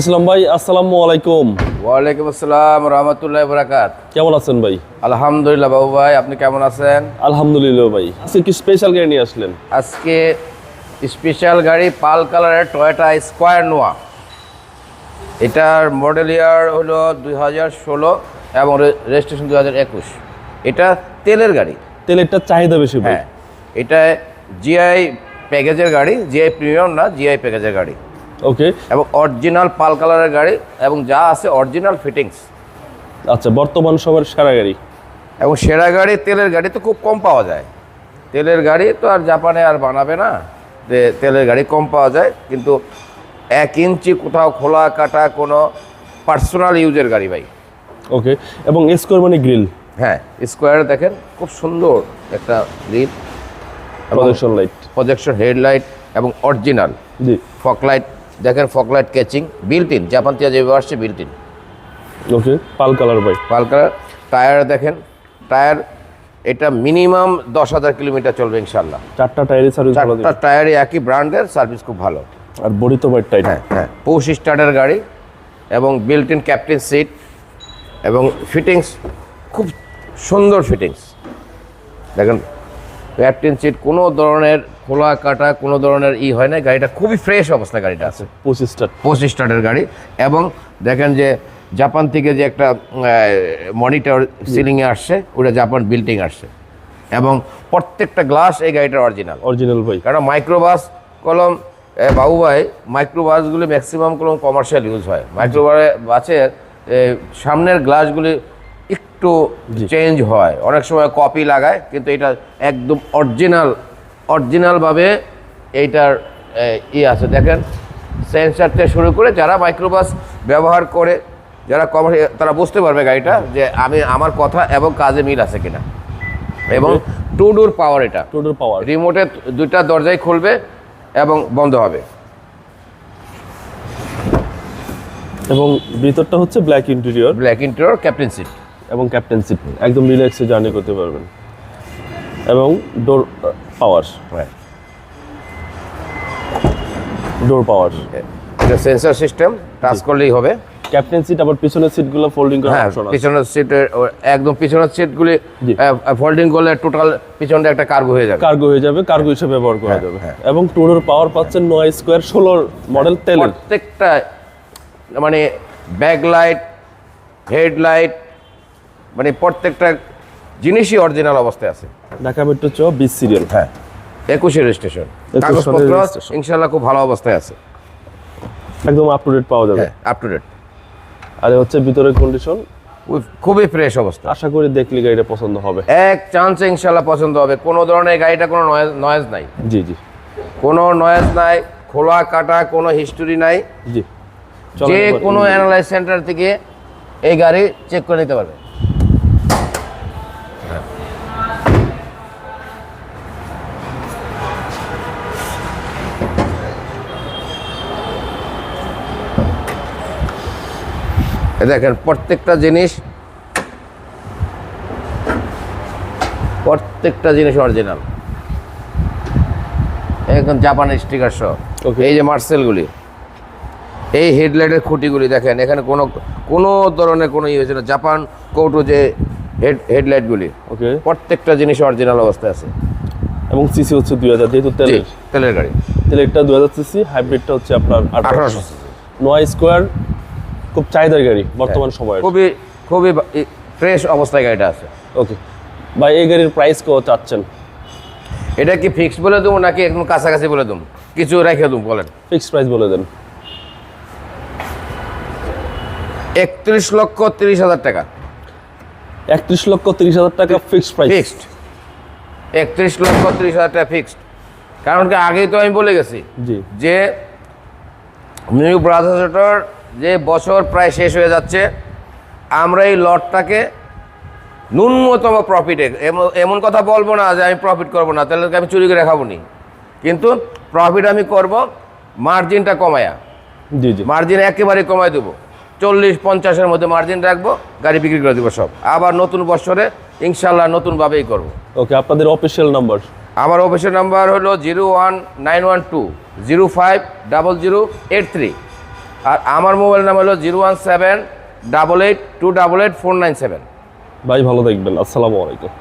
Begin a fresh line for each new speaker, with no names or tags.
ইসলাম ভাই আসসালামু আলাইকুম।
ওয়ালাইকুম আসসালাম রহমতুল্লাহ বরাকাত।
কেমন আছেন ভাই?
আলহামদুলিল্লাহ বাবু ভাই আপনি কেমন আছেন?
আলহামদুলিল্লাহ ভাই আজকে কি স্পেশাল গাড়ি নিয়ে আসলেন?
আজকে স্পেশাল গাড়ি পাল কালারের টয়োটা স্কোয়ার নোয়া এটার মডেল ইয়ার হলো দুই হাজার ষোলো এবং রেজিস্ট্রেশন দুই হাজার একুশ। এটা তেলের গাড়ি।
তেলেরটা চাহিদা বেশি
হ্যাঁ এটা জিআই প্যাকেজের গাড়ি জিআই প্রিমিয়াম না জিআই প্যাকেজের গাড়ি।
ওকে
এবং অরিজিনাল পাল কালারের গাড়ি এবং যা আছে অরিজিনাল ফিটিংস
আচ্ছা বর্তমান সময়ের সেরা গাড়ি?
এবং সেরা গাড়ি তেলের গাড়ি তো খুব কম পাওয়া যায়। তেলের গাড়ি তো আর জাপানে আর বানাবে না। যে তেলের গাড়ি কম পাওয়া যায় কিন্তু এক ইঞ্চি কোথাও খোলা কাটা কোনো পার্সোনাল ইউজের গাড়ি ভাই।
ওকে এবং স্কোয়ার মানে গ্রিল
হ্যাঁ স্কোয়ারে দেখেন খুব সুন্দর একটা grill
projection light
projection headlight এবং অরিজিনাল
জি।
ফকলাইট দেখেন fog light catching built in Japan থেকে যেভাবে আসছে বিল্ট ইন
ওকে পাল কালার ভাই।
পালকার টায়ার দেখেন টায়ার এটা মিনিমাম দশ হাজার কিলোমিটার চলবে ইনশাল্লাহ
চারটা টায়ারই সার্ভিস
চারটা টায়ারই একই ব্র্যান্ডের সার্ভিস খুব ভালো।
আর বডি তো ভাই
হ্যাঁ হ্যাঁ পৌষ স্টার্টের গাড়ি এবং বিল্ট ইন ক্যাপ্টেন সিট এবং ফিটিংস খুব সুন্দর ফিটিংস দেখেন ক্যাপ্টেন সিট কোনো ধরনের খোলা কাটা কোনো ধরনের ই হয় না গাড়িটা খুবই ফ্রেশ অবস্থায় গাড়িটা আছে।
পঁচিশ পঁচিশটা
পোস্ট স্টার্টের গাড়ি এবং দেখেন যে জাপান থেকে যে একটা মনিটর সিলিংয়ে আসছে ওটা জাপান বিল্ডিং আসছে। এবং প্রত্যেকটা গ্লাস এই গাড়িটার অরিজিনাল
অরিজিনাল ভাই।
কারণ মাইক্রোবাস কলম বাবু ভাই মাইক্রোবাসগুলি ম্যাক্সিমাম কলম কমার্শিয়াল ইউজ হয়। মাইক্রোবাসে বাসের সামনের গ্লাসগুলি একটু চেঞ্জ হয়। অনেক সময় কপি লাগায় কিন্তু এটা একদম অরিজিনাল অরিজিনালভাবে এইটার ই আছে। দেখেন সেন্সার থেকে শুরু করে যারা মাইক্রোবাস ব্যবহার করে যারা কমার্শিয়াল তারা বুঝতে পারবে গাড়িটা যে আমি আমার কথা এবং কাজে মিল আছে কিনা। এবং টু ডোর পাওয়ার এটা।
টোটাল পাওয়ার
রিমোটে দুইটা দরজাই খুলবে এবং বন্ধ হবে।
এবং ভিতরটা হচ্ছে black interior
black interior captain seat
এবং ক্যাপ্টেন সিট একদম রিল্যাক্সে জার্নি করতে পারবেন। এবং ডোর পাওয়ার ডোর পাওয়ার
এটা সেন্সর সিস্টেম টাচ করলেই হবে।
ক্যাপ্টেন সিট আবার পিছনের সিটগুলো ফোল্ডিং
হ্যাঁ
অপশন আছে।
পিছনের সিটের একদম পিছনের সিটগুলি। ফোল্ডিং করলে টোটাল পিছনটা একটা কার্গো হয়ে যাবে।
কার্গো হয়ে যাবে কার্গো হিসেবে ব্যবহার করা
হ্যাঁ,
যাবে।
হ্যাঁ।
এবং টুডোর পাওয়ার পাচ্ছেন নয় স্কোয়ার ষোলোর মডেল তেলের
প্রত্যেকটা মানে ব্যাক লাইট হেডলাইট মানে প্রত্যেকটা জিনিসই অরিজিনাল অবস্থায় আছে।
ঢাকা মেট্রো চ বিশ সিরিয়াল
হ্যাঁ। একুশে রেজিস্ট্রেশন
সালের
কাগজপত্র ইনশাল্লাহ খুব ভালো অবস্থায় আছে।
একদম আপ টু ডেট পাওয়া যাবে।
আপ টু ডেট
আর হচ্ছে ভিতরের কন্ডিশন
খুবই ফ্রেশ অবস্থা।
আশা করি দেখলে গাড়িটা পছন্দ হবে।
এক চান্সে ইনশাল্লাহ পছন্দ হবে। কোনো ধরনের গাড়িটা কোনো নয়েজ নয়েজ নাই।
জি জি।
কোনো নয়েজ নাই খোলা কাটা কোনো হিস্টোরি নাই।
জি।
যে কোনো। অ্যানালাইজ সেন্টার থেকে এই গাড়ি চেক করে নিতে পারবে। দেখেন প্রত্যেকটা জিনিস প্রত্যেকটা জিনিস অরিজিনাল একদম জাপানের স্টিকার সহ. এই যে মার্সেলগুলি এই হেডলাইটের খুঁটিগুলি দেখেন এখানে কোনো কোনো ধরনের কোনো ইয়ে হয়েছে না। জাপান কৌটো যে হেড হেডলাইটগুলি
ওকে
প্রত্যেকটা জিনিস অরিজিনাল অবস্থায় আছে।
এবং সিসি হচ্ছে দুই হাজার যেহেতু তেলের।
তেলের গাড়ি।
তেলেরটা দুই হাজার সিসি হাইব্রিডটা হচ্ছে আপনার আঠারোশো। নয় স্কোয়ার খুব চাহিদার গাড়ি বর্তমান সময়ের।
খুবই খুবই ফ্রেশ অবস্থায় গাড়িটা আছে।
ওকে ভাই এই গাড়ির প্রাইস কত চাচ্ছেন?
এটা কি ফিক্সড বলে দেবো নাকি একদম কাছাকাছি বলে দেবো? কিছু রেখে দেবো বলেন।
ফিক্সড প্রাইস বলে দেন।
একত্রিশ লক্ষ তিরিশ হাজার টাকা।
একত্রিশ লক্ষ তিরিশ হাজার টাকা ফিক্সড প্রাইস
ফিক্সড একত্রিশ লক্ষ তিরিশ হাজার টাকা ফিক্সড কারণ কি আগেই তো আমি বলে গেছি
জি।
যে নিউ ব্রাদার্সটার যে বছর প্রায় শেষ হয়ে যাচ্ছে আমরা এই লটটাকে ন্যূনতম প্রফিটে এমন কথা বলব না যে আমি প্রফিট করব না তাহলে আমি চুরি করে খাব নি কিন্তু প্রফিট আমি করব মার্জিনটা কমায়া।
জি জি।
মার্জিন একেবারে কমাই দেবো। চল্লিশ পঞ্চাশের মধ্যে মার্জিন রাখব গাড়ি বিক্রি করে দেবো সব। আবার নতুন বছরে ইনশাল্লাহ নতুনভাবেই করব।
ওকে আপনাদের অফিসিয়াল নাম্বার
আমার অফিসের নাম্বার হলো zero one nine one two zero five double zero eight three আর আমার মোবাইল নাম্বার হলো zero one seven double eight two double eight four nine seven.
ভাই, ভালো দেখবেন। আসসালামু আলাইকুম।